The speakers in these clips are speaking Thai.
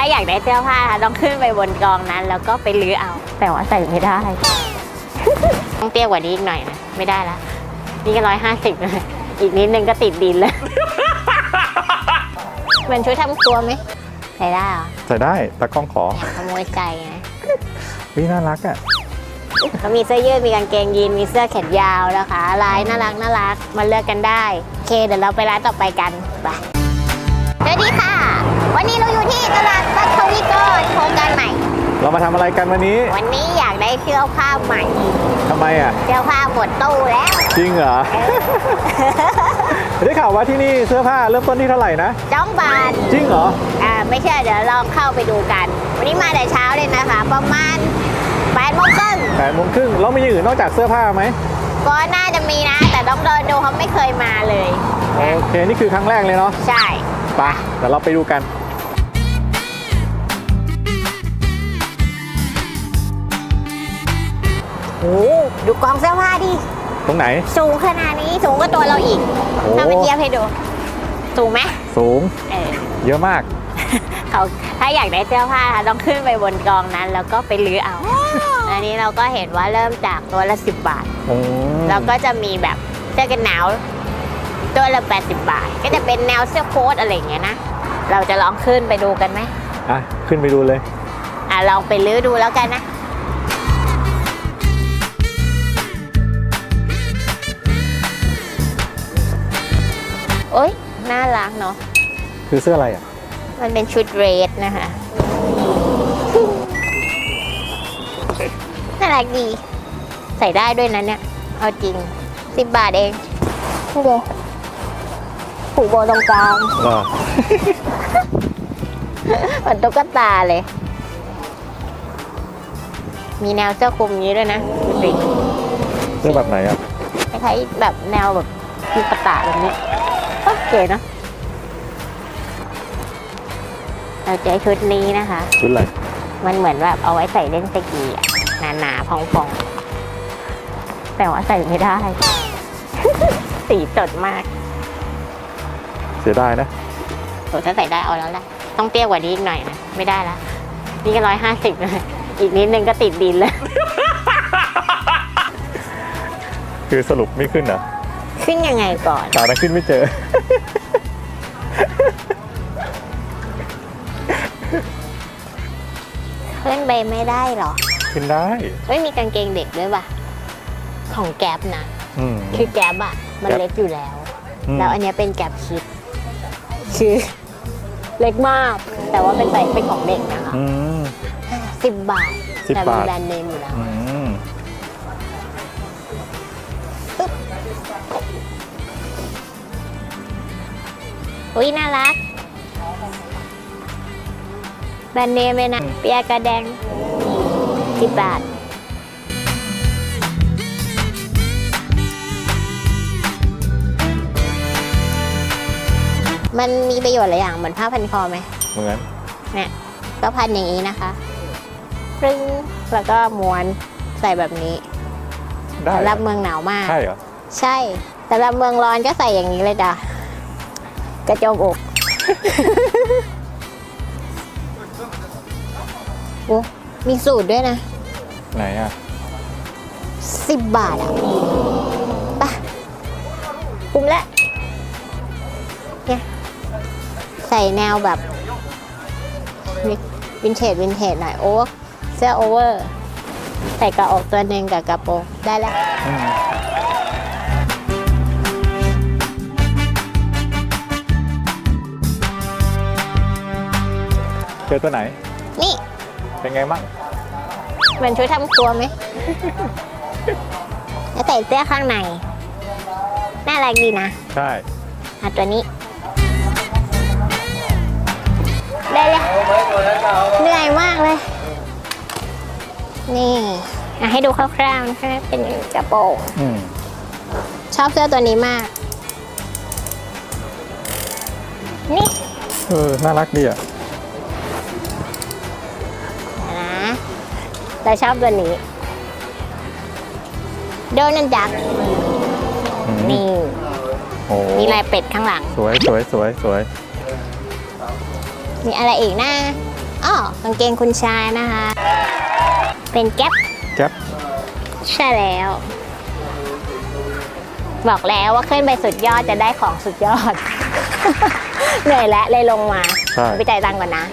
ถ้าอยากได้เสื้อผ้าต้องขึ้นไปบนกองนั้น แล้วก็ไปลื้อเอา แต่ว่าใส่ไม่ได้ ต้องเตี้ยกว่านี้อีกหน่อยนะ ไม่ได้ละนี่ก็ร้อยห้าสิบเลยอีกนิดนึงก็ติดดินเลยเหมือนชุดทำครัวไหมใส่ได้เหรอใส่ได้ตากล้องขอแอบขโมยใจไงวิน่ารักอะก็มีเสื้อยืดมีกางเกงยีนมีเสื้อแขนยาวนะคะลายน่ารักน่ารักมาเลือกกันได้ โอเค เดี๋ยวเราไปร้านต่อไปกันไปสวัสดีค่ะ เรามาทำอะไรกันวันนี้ วันนี้อยากได้เสื้อผ้าใหม่ ทำไมอะ เสื้อผ้าหมดตู้แล้ว จริงเหรอ ได้ข่าวว่าที่นี่เสื้อผ้าเริ่มต้นที่เท่าไหร่นะ จ้องบานจริงเหรอ อ่าไม่เชื่อเดี๋ยวลองเข้าไปดูกัน วันนี้มาแต่เช้าเลยนะคะ ประมาณแปดโมงครึ่งแปดโมงครึ่งเรามีอย่างอื่นนอกจากเสื้อผ้าไหมก็น่าจะมีนะ แต่ต้องเดินดูเขาไม่เคยมาเลย โอเค นี่คือครั้งแรกเลยเนาะ ใช่ ไปเดี๋ยวเราไปดูกัน โอ้ดูกองเสื้อผ้าดิ ตรงไหน สูงขนาดนี้สูงกว่าตัวเราอีกโอ้ถ้าไปเทียบให้ดู สูงไหมสูง เออ เยอะมาก เขาถ้าอยากได้เสื้อผ้าต้องขึ้นไปบนกองนั้น แล้วก็ไปลื้อเอา อันนี้เราก็เห็นว่าเริ่มจากตัวละ 10 บาทโอ้แล้วก็จะมีแบบเสื้อกันหนาวตัวละ 80 บาท ก็จะเป็นแนวเสื้อโค้ทอะไรอย่างเงี้ยนะ เราจะลองขึ้นไปดูกันไหมอะ ขึ้นไปดูเลย อะลองไปลื้อดูแล้วกันนะ อ๊ยน่ารักเนาะคือเสื้ออะไรอะ มันเป็นชุดเรสนะคะน่ารักดี ใส่ได้ด้วยนะเนี่ย เอาจริงสิบบาทเองนี่เลยผูกโบตรงกลางเหรอเหมือนตุ๊กตาเลย มีแนวเสื้อคลุมนี้ด้วยนะดูสิเสื้อแบบไหนอะคล้ายๆแบบแนวแบบมีปะตะแบบนี้โอ เคเนอะเราใช้ชุดนี้นะคะ ชุดอะไรมันเหมือนแบบเอาไว้ใส่เล่นสกีอะหนาๆพองๆ แต่ว่าใส่ไม่ได้ สีสดมากเสียดายนะโอ้ถ้าใส่ได้เอาแล้วแหละ ต้องเตี้ยกว่านี้อีกหน่อยนะ ไม่ได้ละ นี่ก็ร้อยห้าสิบเลย อีกนิดนึงก็ติดดินเลย คือสรุปไม่ขึ้นเหรอ ขึ้นยังไงก่อนขานั้นขึ้นไม่เจอ ขึ้นไปไม่ได้หรอ ขึ้นได้ ไม่มีกางเกงเด็กด้วยป่ะ ของแก๊ปนะ อืม คือแก๊ปอะมันแก๊ป เล็กอยู่แล้ว อืมแล้วอันเนี้ยเป็นแก๊ปคิด คือ เล็กมาก แต่ว่าเป็นใส่เป็นของเด็กนะคะอืม สิบบาท10แต่มีบาท แบรนด์เนมอยู่แล้ว อืม อุ้ยน่ารัก แบรนด์เนมเลยนะเปียกระแดงสิบบาทมันมีประโยชน์หลายอย่างเหมือนผ้าพันคอไหมเหมือนเนี่ยก็พันอย่างนี้นะคะปรึ้งแล้วก็ม้วนใส่แบบนี้ได้สำหรับเมืองหนาวมาก ใช่เหรอ ใช่สำหรับเมืองร้อนก็ใส่อย่างนี้เลยจ้ะ กระโจมอกโอ้มีสูตรด้วยนะ ไหนอะสิบบาทอะไปะคุ้มแล้วเนี่ยใส่แนวแบบวินเทจวินเทจหน่อยโอ้เสื้อโอเวอร์ ใส่กระอกตัวหนึ่งกับกระโปรงได้แล้ว เจอตัวไหน นี่ เป็นไงมั่งเหมือนชุดทำครัวไหม แล้วใส่เสื้อข้างใน น่ารักดีนะใช่เอาตัวนี้ ได้เลย เหนื่อยมากเลย นี่อะให้ดูคร่าวๆนะคะเป็นกระโปรงอืมชอบเสื้อตัวนี้มาก นี่ เออ น่ารักดีอะนะ เราชอบตัวนี้ โดนันจักอืมนี่ โอ้มีลายเป็ดข้างหลัง สวยสวยสวยสวยมีอะไรอีกนะอ๋อกางเกงคุณชายนะคะ เป็นแก๊ปแก๊ปใช่แล้ว บอกแล้วว่าขึ้นไปสุดยอดจะได้ของสุดยอด เหนื่อยแล้วเลยลงมา ใช่ ไปจ่ายตังค์ก่อนนะ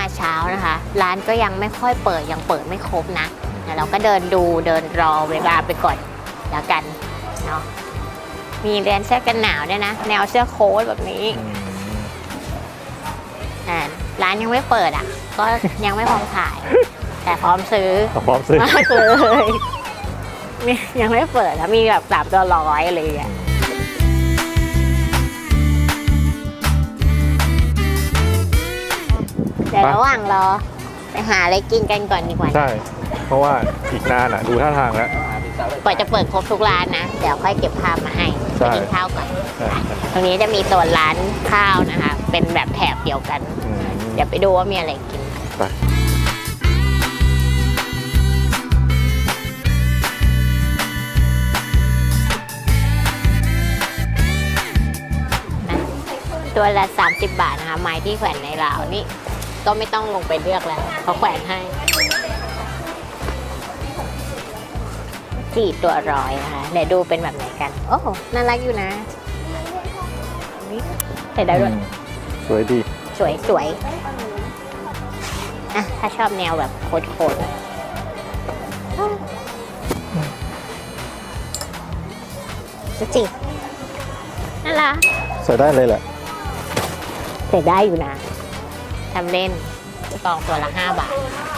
มาเช้านะคะ ร้านก็ยังไม่ค่อยเปิดยังเปิดไม่ครบนะแต่เราก็เดินดูเดินรอเวลาไปก่อนแล้วกันเนาะมีเรียนเสื้อกันหนาวด้วยนะ แนวเสื้อโค้ทแบบนี้อืมอ่าร้านยังไม่เปิดอะ ก็ยังไม่พร้อมขาย แต่พร้อมซื้อเอาพร้อมซื้อมากเลยมียังไม่เปิดแล้วมีแบบสามตัวร้อยอะไรอย่างเงี้ย เดี๋ยวระหว่างรอไปหาอะไรกินกันก่อนดีกว่า ใช่ เพราะว่าอีกนานอะ ดูท่าทางแล้ว กว่าจะเปิดครบทุกร้านนะ เดี๋ยวค่อยเก็บภาพมาให้ใช่ไปกินข้าวก่อน ใช่ตรงนี้จะมีโซนร้านข้าวนะคะ เป็นแบบแถบเดียวกัน อืมเดี๋ยวไปดูว่ามีอะไรกิน ไปนะตัวละ 30 บาทนะคะ ไม้ที่แขวนในราวนี่ ก็ไม่ต้องลงไปเลือกแล้วเขาแขวนให้สี่ตัวร้อยนะคะเดี๋ยวดูเป็นแบบไหนกัน โอ้น่ารักอยู่นะนี่ใส่ได้ด้วยอืมสวยดี สวยสวยอะถ้าชอบแนวแบบโคตรโคตรดูสิน่ารักใส่ได้เลยแหละแต่ได้อยู่นะ ทำเล่นกองตัวละ 5 บาท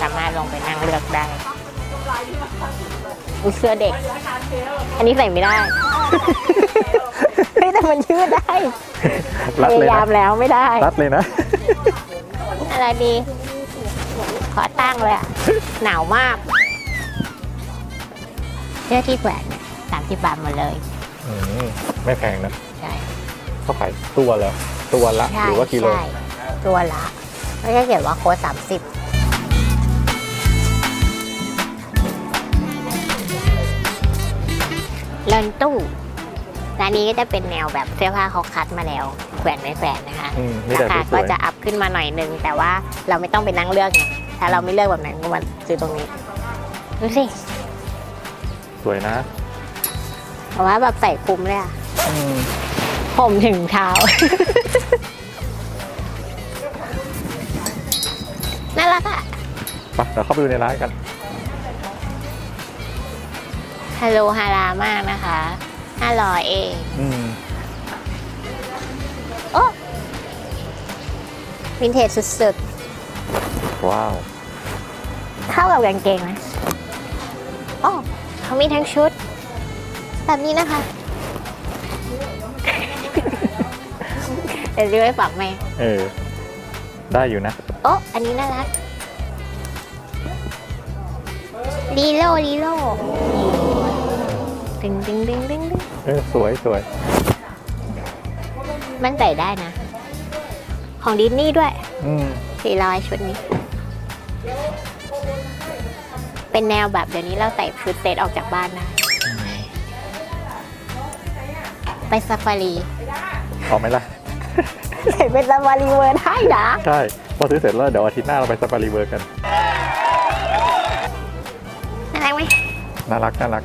สามารถลงไปนั่งเลือกได้อุยเสื้อเด็ก อันนี้ใส่ไม่ได้เฮ้ยแต่มันยืดได้พรัดเลยยายานะมแล้วไม่ได้ รัดเลยนะ อะไรดี ขอตั้งเลยอะ หนาวมากเสื้อที่แขวนเนี่ยสามสิบบาทหมดเลย อืมไม่แพงนะใช่ เขาขายตัวแล้วตัวละใช่หรือว่ากิโล ใช่ตัวละ ไม่ใช่เขียนว่าโค้ดสามสิบเลินตู้ร้านนี้ก็จะเป็นแนวแบบเสื้อผ้าเขาคัดมาแล้วแขวนไม่แขวนนะคะอืมมีราแต่คาสก็วยจะอัพขึ้นมาหน่อยนึง แต่ว่าเราไม่ต้องไปนั่งเลือกไงถ้าเราไม่เลือกแบบนั้นก็มาซื้อตรงนี้ดูสิๆสวยนะเพราะว่าแบบใส่คลุมเลยอะอืมผมถึงเท้า รักอะไปเดี๋ยวเข้าไปดูในร้านกัน ฮัลโหลฮารามากนะคะห้าร้อยเอง อืมโอ้วินเทจสุดว้าว ๆ เข้ากับกางเกงนะโอ้เขามีทั้งชุด แบบนี้นะคะ เดี๋ยวซื้อไว้ฝากแม่ เออ ได้อยู่นะ โอ้อันนี้น่ารัก ลีโลลีโลดึงดึงดึงดึงดึงเออสวยสวยมันใส่ได้นะ ของดิสนีย์ด้วยอืมสี่ร้อยชุดนี้ เป็นแนวแบบเดี๋ยวนี้เราใส่ชุดเซตออกจากบ้านได้ไปซาฟารีออกไหมล่ะ ใส่เป็นซาฟารีเวอร์ได้นะ ใช่ พอซื้อเสร็จแล้วเดี๋ยวอาทิตย์หน้าเราไปซาฟารีเวิร์กัน น่ารักน่ารัก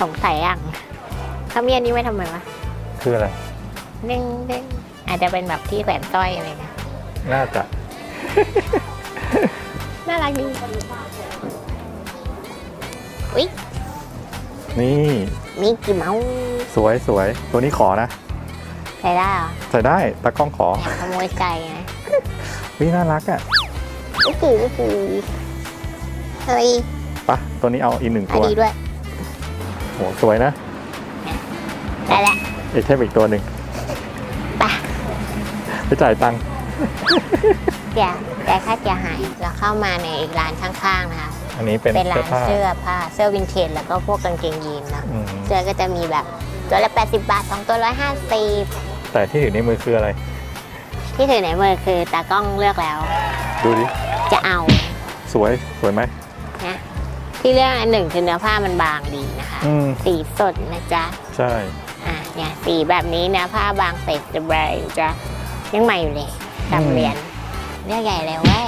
สงสัยอะเขามีอันนี้ไว้ทำไมวะคืออะไร เด้งเด้งอาจจะเป็นแบบที่แขวนสร้อยอะไรเงี้ยน่าจะ น่ารักดีอุ๊ยนี่ มีกี่เมาส์สวยสวยตัวนี้ขอนะ ใส่ได้เหรอใส่ได้ตากล้องขอแอบขโมยใจไงวิน่ารักอะ อุ๊ยคือคือเฮ้ย ปะตัวนี้เอาอีกหนึ่งอัตันวนี้ด้วยโหสวยนะได้แล้วเอกเทพอีกตัวหนึ่งไปไปจ่ายตังค์เดี๋ยวแต่ค่าเสียหายเราเข้ามาในอีกร้านข้างๆนะคะอันนี้เป็นเป็นร้าเสื้อนผ้าเสื้อผ้าเสื้อวินเทจแล้วก็พวกกางเกงยีนเนาะอืมเสื้อก็จะมีแบบตัวละ 80 บาท2ตัว150แต่ที่อยู่ในมือคืออะไรลที่ถือในมือคือตากล้องเลือกแล้ว ดูดิ จะเอา สวย สวยไหมนะ ที่เลือกอันหนึ่งคือเนื้อผ้ามันบางดีนะคะ อืม สีสดนะจ๊ะ ใช่ อะเนี่ยสีแบบนี้เนื้อผ้าบางเสร็จจะแบรอยู่จ้ะยังใหม่อยู่เลยทำเรียนเรื่องใหญ่เลยเว้ย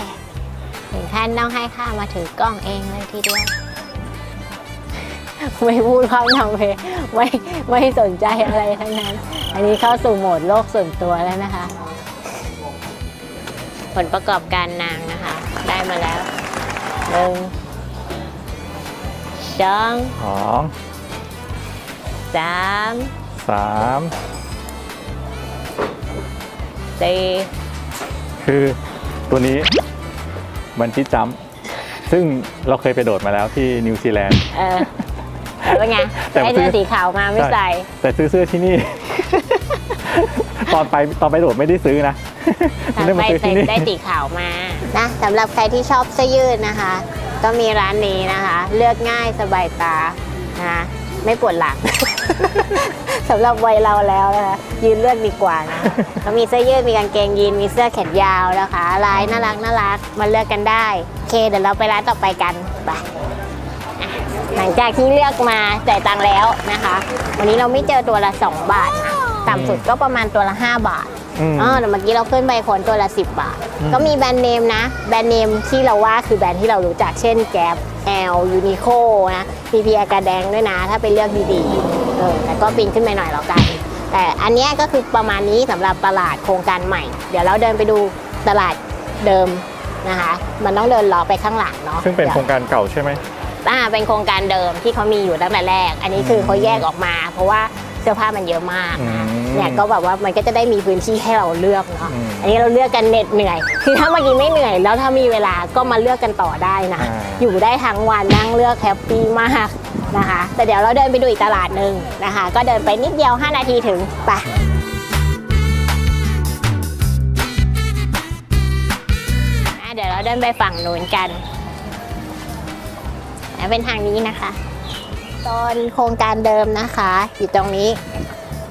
ถึงขั้นต้องให้ข้ามาถือกล้องเองเลยทีเดียว ไม่พูดความทำเพลงไม่ไม่สนใจอะไรทั้งนั้น อันนี้เข้าสู่โหมดโลกส่วนตัวแล้วนะคะ ผลประกอบการนางนะคะ ได้มาแล้วหนึ่ง สองสองสามสามสี่คือตัวนี้มันที่จัมป์ซึ่งเราเคยไปโดดมาแล้วที่นิวซีแลนด์ เออแล้วเป็นไงแต่ได้ซื้เสื้ออสีขาวมาไม่ใส่แต่ซื้อเสื้อที่นี่ ตอนไปตอนไปโดดไม่ได้ซื้อนะทำได้ไปมาซื้อใส่ที่นี่ ได้สีขาวมานะสำหรับใครที่ชอบเสื้อยืดนะคะ ก็มีร้านนี้นะคะ เลือกง่ายสบายตานะไม่ปวดหลัง สำหรับวัยเราแล้วนะคะยืนเลือกดีกว่านะก็มีเสื้อยืดมีกางเกงยีนมีเสื้อแขนยาวนะคะลายน่ารักน่ารักมาเลือกกันได้โอเคเดี๋ยวเราไปร้านต่อไปกันไปหลังจากที่เลือกมาจ่ายตังค์แล้วนะคะ วันนี้เราไม่เจอตัวละ 2 บาทนะต่ำสุดก็ประมาณตัวละ 5 บาท อืมอ๋อแต่เมื่อกี้เราขึ้นไปคนตัวละ 10 บาทอืมก็มีแบรนด์เนมนะ แบรนด์เนมที่เราว่าคือแบรนด์ที่เรารู้จักเช่นแก p แอลยูนิโคนะพีพีอากาแดงด้วยนะ ถ้าไปเลือกดีๆเออแต่ก็ปีนขึ้นไปหน่อยแล้วกัน แต่อันเนี้ยก็คือประมาณนี้สำหรับตลาดโครงการใหม่ เดี๋ยวเราเดินไปดูตลาดเดิมนะคะ มันต้องเดินล้อไปข้างหลังเนาะซึ่งเป็นโครงการเก่าใช่ไหมอ่าเป็นโครงการเดิมที่เขามีอยู่ตั้งแต่แรก อันนี้คือเขาแยกออกมา เพราะว่าเสื้อผ้ามันเยอะมากอืม เนี่ยก็แบบว่ามันก็จะได้มีพื้นที่ให้เราเลือกเนาะอืมอันนี้เราเลือกกันเหน็ดเหนื่อย คือถ้าเมื่อกี้ไม่เหนื่อย แล้วถ้ามีเวลาก็มาเลือกกันต่อได้นะอ่าอยู่ได้ทั้งวันนั่งเลือกแฮปปี้มากนะคะ แต่เดี๋ยวเราเดินไปดูอีกตลาดหนึ่งนะคะ ก็เดินไปนิดเดียว 5 นาทีถึงไปอะเดี๋ยวเราเดินไปฝั่งนู้นกันอะเป็นทางนี้นะคะ ตอนโครงการเดิมนะคะ อยู่ตรงนี้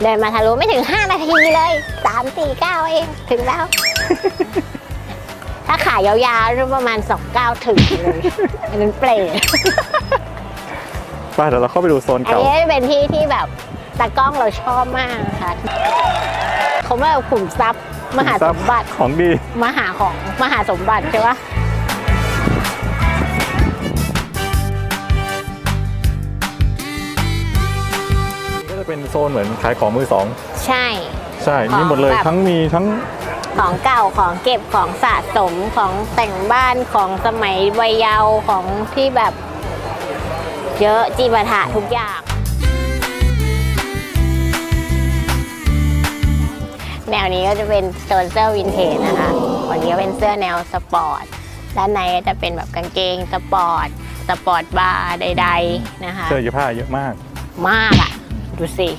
เดินมาทะลุไม่ถึง 5 นาทีเลย3 4 9 เอง ถึงแล้ว ถ้าขายาวๆก็ประมาณ 2 9 ถึงเลยอันนั้นเปรตไปเดี๋ยวเราเข้าไปดูโซนอันเก่า นี้เป็นที่ที่แบบตากล้องเราชอบมากนะคะเขาเรียกว่าขุมทรัพย์มหาสมบัติ ของดี มหาของมหาสมบัติใช่ปะ เป็นโซนเหมือนขายของมือสอง ใช่ ใช่มีหมดเลยของแบบ ทั้งมีทั้งของเก่าของเก็บของสะสมของแต่งบ้านของสมัยวัยเยาว์ของที่แบบ เยอะจีบถะทุกอย่าง แนวนี้ก็จะเป็นโซนเสื้อวินเทจนะคะวันนี้ก็เป็นเสื้อแนวสปอร์ต ด้านในก็จะเป็นแบบกางเกงสปอร์ต สปอร์ตบาร์ใด ๆ นะคะ เสื้อยืดผ้าเยอะมาก มากอะ่ะ ดูสิ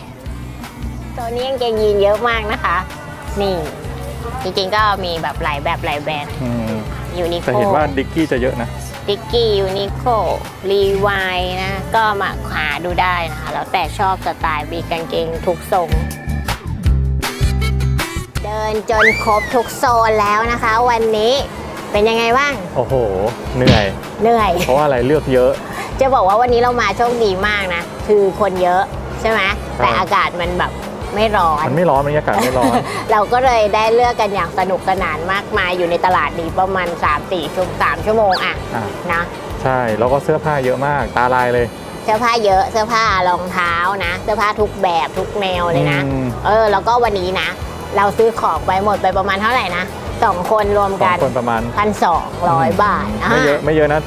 ตัวนี้กางเกงยีนเยอะมากนะคะ นี่จริงๆก็มีแบบหลายแบบหลายแบรนด์อืมยูนิโค แต่เห็นว่าดิกกี้จะเยอะนะ ดิกกี้ยูนิโครีวายนะ ก็มาหาดูได้นะคะ แล้วแต่ชอบสไตล์มีกางเกงทุกทรง เดินจนครบทุกโซนแล้วนะคะ วันนี้เป็นยังไงบ้าง โอ้โห เหนื่อย เหนื่อย เพราะว่าอะไรเลือกเยอะ จะบอกว่าวันนี้เรามาโชคดีมากนะ คือคนเยอะ ใช่ไหมแต่อากาศมันแบบไม่ร้อน มันไม่ร้อนบรรยากาศไม่ร้อน เราก็เลยได้เลือกกันอย่างสนุกสนานมากมายอยู่ในตลาดนี้ประมาณ 3-4ชั่วสามชั่วโมงอะอะนะใช่แล้วก็เสื้อผ้าเยอะมากตาลายเลย เสื้อผ้าเยอะเสื้อผ้ารองเท้านะ เสื้อผ้าทุกแบบทุกแนวเลยนะอืมเออ แล้วก็วันนี้นะ เราซื้อของไปหมดไปประมาณเท่าไหร่นะ สองคนรวมสอกังนคนประมาณพันสองร้อยบาทไม่เยอะไม่เยอะนะ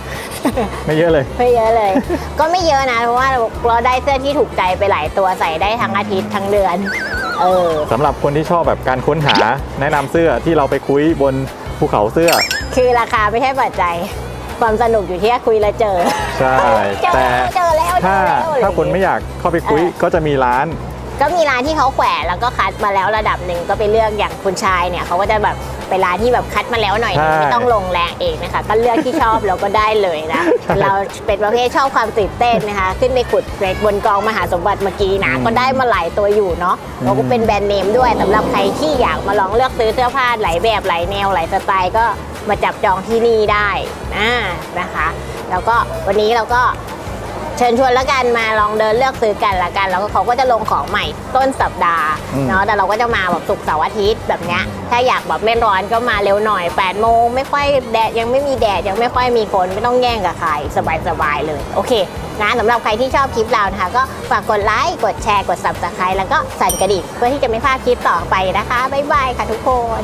ไม่เยอะเลย ไม่เยอะเลย ก็ไม่เยอะนะ เพราะว่าเราได้เสื้อที่ถูกใจไปหลายตัวใส่ได้ทั้งอาทิตย์ทั้งเดือน เออ สำหรับคนที่ชอบแบบการค้นหา แนะนำเสื้อที่เราไปคุยบนภูเขาเสื้อ คือราคาไม่ใช่ปัจจัย ความสนุกอยู่ที่คุยแล้วเจอ ใช่ เจอแต่แล้วเจอแล้วเจถ้าอแล้วอะไรถ้าคนไม่อยากเข้าไปคุยเออก็จะมีร้าน ก็มีร้านที่เขาแขวนแล้วก็คัดมาแล้วระดับหนึ่งก็ไปเลือกอย่างคุณชายเนี่ยเขาก็จะแบบ ไปร้านที่แบบคัดมาแล้วหน่อยนึงใช่ไม่ต้องลงแรงเองนะคะ ก็เลือกที่ชอบแล้วก็ได้เลยนะ ใช่เราเป็นประเภทชอบความตื่นเต้นนะคะ ขึ้นไปขุดบนกองมหาสมบัติเมื่อกี้นะอืมก็ได้มาหลายตัวอยู่เนาะแล้วก็เป็นแบรนด์เนมด้วยสำหรับใครที่อยากมาลองเลือกซื้อเสื้อผ้าหลายแบบหลายแนวหลายสไตล์ก็มาจับจองที่นี่ได้นะนะคะ แล้วก็วันนี้เราก็ เชิญชวนแล้วกันมาลองเดินเลือกซื้อกันละกันแล้วก็เขาก็จะลงของใหม่ต้นสัปดาห์อืมเนาะแต่เราก็จะมาแบบศุกร์เสาร์อาทิตย์แบบเนี้ยถ้าอยากแบบไม่ร้อนก็มาเร็วหน่อย8ปดโมงไม่ค่อยแดดยังไม่มีแดดยังไม่ค่อยมีคนไม่ต้องแย่งกับใครสบายๆเลยโอเคนะสำหรับใครที่ชอบคลิปเรานะคะ ก็ฝากกดไลค์กดแชร์กด subscribe แล้วก็สั่นกระดิ่งเพื่อที่จะไม่พลาดคลิปต่อไปนะคะบ๊ายบายค่ะทุกคน